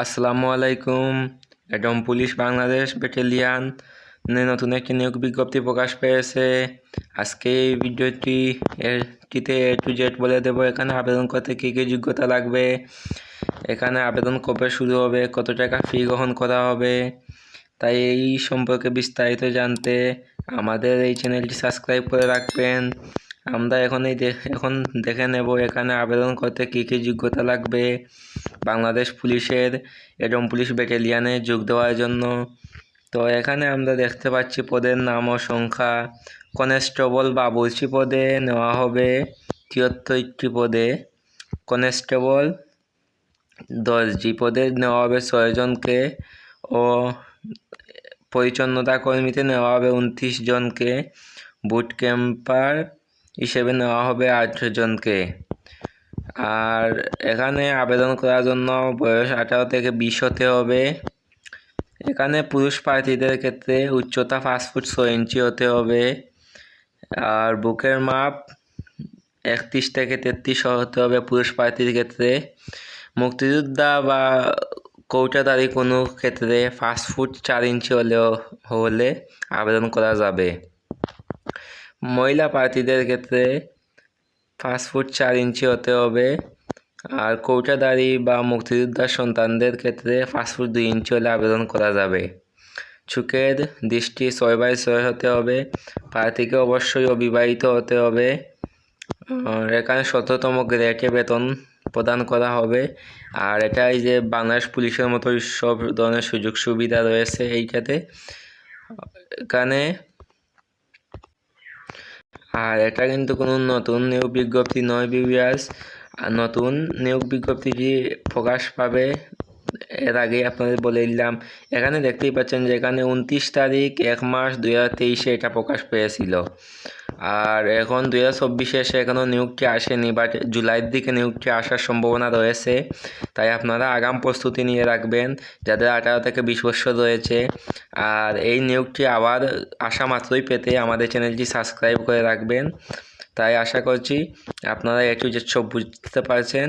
আসসালামু আলাইকুম। Adam police Bangladesh battalion নতুন একটি নিয়োগ বিজ্ঞপ্তি প্রকাশ পেয়েছে। আজকে এই ভিডিওটি এটিতে এ টু জেড বলে দেবো, এখানে আবেদন করতে কী কী যোগ্যতা লাগবে, এখানে আবেদন কবে শুরু হবে, কত টাকা ফি গ্রহণ করা হবে, তাই এই সম্পর্কে বিস্তারিত জানতে আমাদের এই চ্যানেলটি সাবস্ক্রাইব করে রাখবেন। আমরা এখন এই এখন দেখে নেব এখানে আবেদন করতে কী কী যোগ্যতা লাগবে বাংলাদেশ পুলিশের এডম পুলিশ ব্যাটালিয়ানে যোগ দেওয়ার জন্য। তো এখানে আমরা দেখতে পাচ্ছি পদের নাম ও সংখ্যা। কনস্টেবল বা বলছি পদে নেওয়া হবে তিয়াত্তরটি পদে। কনস্টেবল দশটি পদে নেওয়া হবে ছয়জনকে ও পরিচ্ছন্নতা কর্মীতে নেওয়া হবে উনত্রিশ জনকে। বুট ক্যাম্পার হিসেবে নেওয়া হবে আঠেরো জনকে আর এখানে আবেদন করার জন্য বয়স আঠারো থেকে বিশ হতে হবে। এখানে পুরুষ প্রার্থীদের ক্ষেত্রে উচ্চতা পাঁচ ফুট ছয় ইঞ্চি হতে হবে। আর বুকের মাপ একত্রিশ থেকে তেত্রিশ হতে হবে পুরুষ প্রার্থীর ক্ষেত্রে। মুক্তিযোদ্ধা বা কৌটাদারি কোনো ক্ষেত্রে পাঁচ ফুট চার ইঞ্চি হলেও হলে আবেদন করা যাবে। মহিলা প্রার্থীদের ক্ষেত্রে পাঁচ ফুট চার ইঞ্চি হতে হবে। আর কৌটাদারি বা মুক্তিযোদ্ধার সন্তানদের ক্ষেত্রে পাঁচ ফুট দুই ইঞ্চি হলে আবেদন করা যাবে। চোখের দৃষ্টি ছয় বাই ছয় হতে হবে। প্রার্থীকে অবশ্যই অবিবাহিত হতে হবে। আর এখানে শততম গ্রেডে বেতন প্রদান করা হবে। আর এটাই যে বাংলাদেশ পুলিশের মতো সব ধরনের সুযোগ সুবিধা রয়েছে এইটাতে এখানে আর এটা কিন্তু কোনো নতুন নিয়োগ বিজ্ঞপ্তি নয় বিবিএস নতুন নিয়োগ বিজ্ঞপ্তিটি প্রকাশ পাবে? এর আগে আপনাদের বলে দিলাম। এখানে দেখতেই পাচ্ছেন যে এখানে উনত্রিশ তারিখ, এক মাস দু হাজার তেইশে এটা প্রকাশ পেয়েছিল। আর এখন দুই হাজার চব্বিশে এসে এখনও নিয়োগটি আসেনি বাট জুলাইয়ের দিকে নিয়োগটি আসার সম্ভাবনা রয়েছে। তাই আপনারা আগাম প্রস্তুতি নিয়ে রাখবেন, যাদের আঠারো থেকে বিশ বছর রয়েছে। আর এই নিয়োগটি আবার আসা মাত্রই পেতে আমাদের চ্যানেলটি সাবস্ক্রাইব করে রাখবেন। তাই আশা করছি আপনারা একটু যে সব বুঝতে পারছেন।